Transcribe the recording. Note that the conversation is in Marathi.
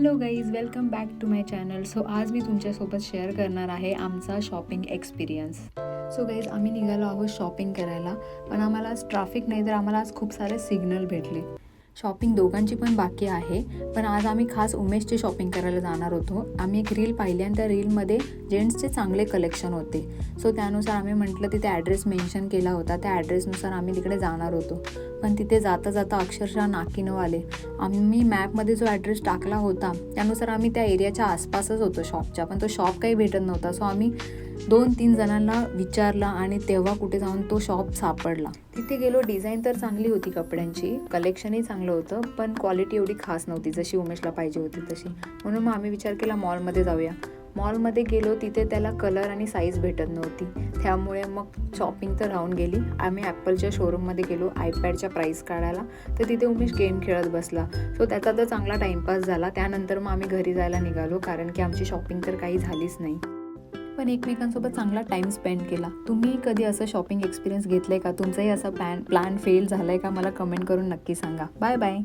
Hello guys welcome back to my channel so आज मी तुमच्यासोबत शेअर करणार आहे आमचा शॉपिंग एक्सपिरियन्स सो गाईज आम्ही निघालो आहोत शॉपिंग करायला पण आम्हाला आज ट्रॅफिक नाही तर आम्हाला आज खूप सारे सिग्नल भेटले. शॉपिंग दोघांची पण बाकी आहे. पण आज आम्ही खास उमेशची शॉपिंग करायला जाणार होतो. आम्ही एक रील पाहिली आणि त्या रीलमध्ये जेंट्सचे चांगले कलेक्शन होते. सो त्यानुसार आम्ही म्हटलं तिथे ॲड्रेस मेन्शन केला होता. त्या ॲड्रेसनुसार आम्ही तिकडे जाणार होतो. पण तिथे जाता जाता अक्षरशः नाकीनं आले आम्ही मॅपमध्ये जो ॲड्रेस टाकला होता त्यानुसार आम्ही त्या एरियाच्या आसपासच होतो शॉपच्या पण तो शॉप काही भेटत नव्हता. सो आम्ही दोन तीन जणांना विचारला आणि तेव्हा कुठे जाऊन तो शॉप सापडला. तिथे गेलो डिझाईन तर चांगली होती कपड्यांची कलेक्शनही चांगलं होतं पण क्वालिटी एवढी खास नव्हती जशी उमेशला पाहिजे होती तशी. म्हणून मग आम्ही विचार केला मॉलमध्ये जाऊया. मॉलमध्ये गेलो तिथे त्याला कलर आणि साईज भेटत नव्हती. त्यामुळे मग शॉपिंग तर राहून गेली. आम्ही ॲपलच्या शोरूममध्ये गेलो आयपॅडच्या प्राईस काढायला. तर तिथे उमेश गेम खेळत बसला. सो त्याचा तर चांगला टाईमपास झाला. त्यानंतर मग आम्ही घरी जायला निघालो कारण की आमची शॉपिंग तर काही झालीच नाही. पण एकमेकांसोबत चांगला टाईम स्पेंड केला. तुम्ही कधी असं शॉपिंग एक्सपिरियन्स घेतलं आहे का? तुमचाही असा प्लॅन प्लॅन फेल झाला आहे का? मला कमेंट करून नक्की सांगा. Bye bye